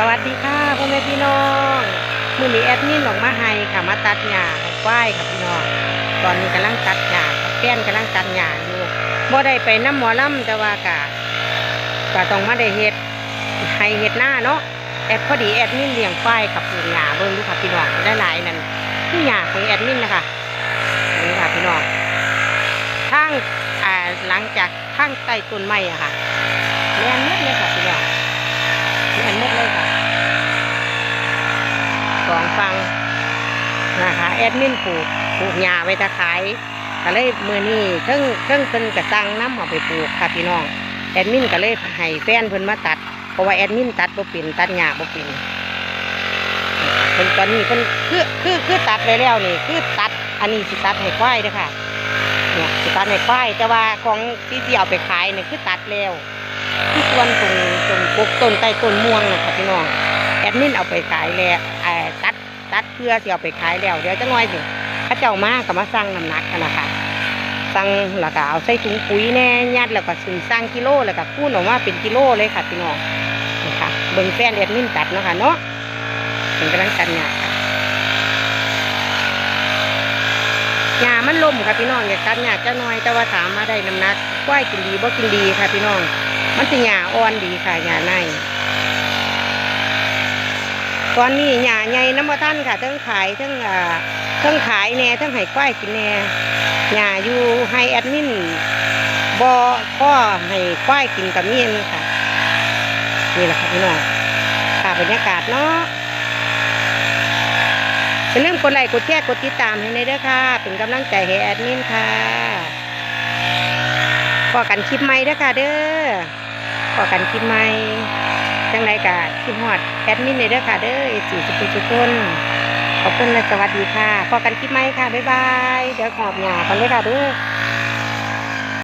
สวัสดีค่ะพ่อแม่พี่น้องมือนี้แอดมินออกมาให้ค่ะมาตัดหญ้าให้ควายค่ะพี่น้องตอนนี้กำลังตัดหญ้าค่ะแฟนกำลังตัดหญ้าอยู่บ่ได้ไปน้ำหมอลำแต่ว่ากะก็ต้องมาได้เฮ็ดให้เฮ็ดหน้าเนาะแอดพอดีแอดมินเลี้ยงควายกับปูหญ้าเบิ่งดูค่ะพี่น้องหลายนั่นคือหญ้าของแอดมินนะคะนี่ค่ะพี่น้องทางอ่าหลังจากทางใต้ต้นไม้อะค่ะแม่นหมดเลย สองฟังนะคะแอดมินปลูกปลูกหญ้าไว้ตะขายก็เลยมือนี้เพิ่องเพิ่องเพิ่นกระตังน้ำเอาไปปลูกค่ะพี่น้องแอดมินก็เลยให้แฟนเพิ่นมาตัดเพราะว่าแอดมินตัดบ่เป็นตัดหญ้าบ่เป็นเพิ่นตอนนี้เพิ่นคือคือคือตัดไปแล้วนี่คือตัดอันนี้สิตัดให้ควายเด้อค่ะเนี่ยสิตัดให้ควายแต่ว่าของที่ที่เอาไปขายเนี่ยคือตัดแล้วที่ส่วนตรงตรงกกต้นใต้ต้นม่วงนะคะพี่น้อง ดมินเอาไปขายแล้วตัดตัดเพื่อที่เอาไปขายแล้วเดี๋ยวจะน้อยสิข้าเจ้ามาก็มาสั่งน้ำหนักกันนะคะสั่งแล้วก็เอาใส่ถุงปุ๋ยแน่ยัดแล้วก็ซื้อสั่งกิโลแล้วก็คูณออกมาเป็นกิโลเลยค่ะพี่น้องนี่ค่ะเบิ่งแฟนแอดมินตัดเนาะค่ะเนาะเป็นกำลังกันหยาค่ะหญ้ามันล่มค่ะพี่น้องอยาตัดหญ้าจะน้อยแต่ว่าถามมาได้น้ำหนักควายกินดีบ่กินดีค่ะพี่น้อง มันจะหญ้าอ่อนดีค่ะหญ้าใน ตอนนี้หญ้าใหญ่น้ำมาท่านค่ะทั้งขายทั้งอ่าทั้งขายแน่ทั้งให้ควายกินแน่หญ้าอยู่ให้แอดมินบ่ข้อให้ควายกินกับเมียนค่ะนี่แหละค่ะพี่น้องค่ะบรรยากาศเนาะอย่าลืมกดไลค์กดแชร์กดติดตามให้ในเด้อค่ะ เป็นกำลังใจให้แอดมินค่ะพอกันคลิปใหม่เด้อค่ะเด้อพอกันคลิปใหม่ จังไรกะคิดฮอดแอดมินเลยเด้อค่ะเด้อเอสี่สิบทุกคนขอบคุณและสวัสดีค่ะพอกันคลิปใหม่ค่ะ บ๊ายบาย เดี๋ยวขอบหยากันเลยค่ะเด้อ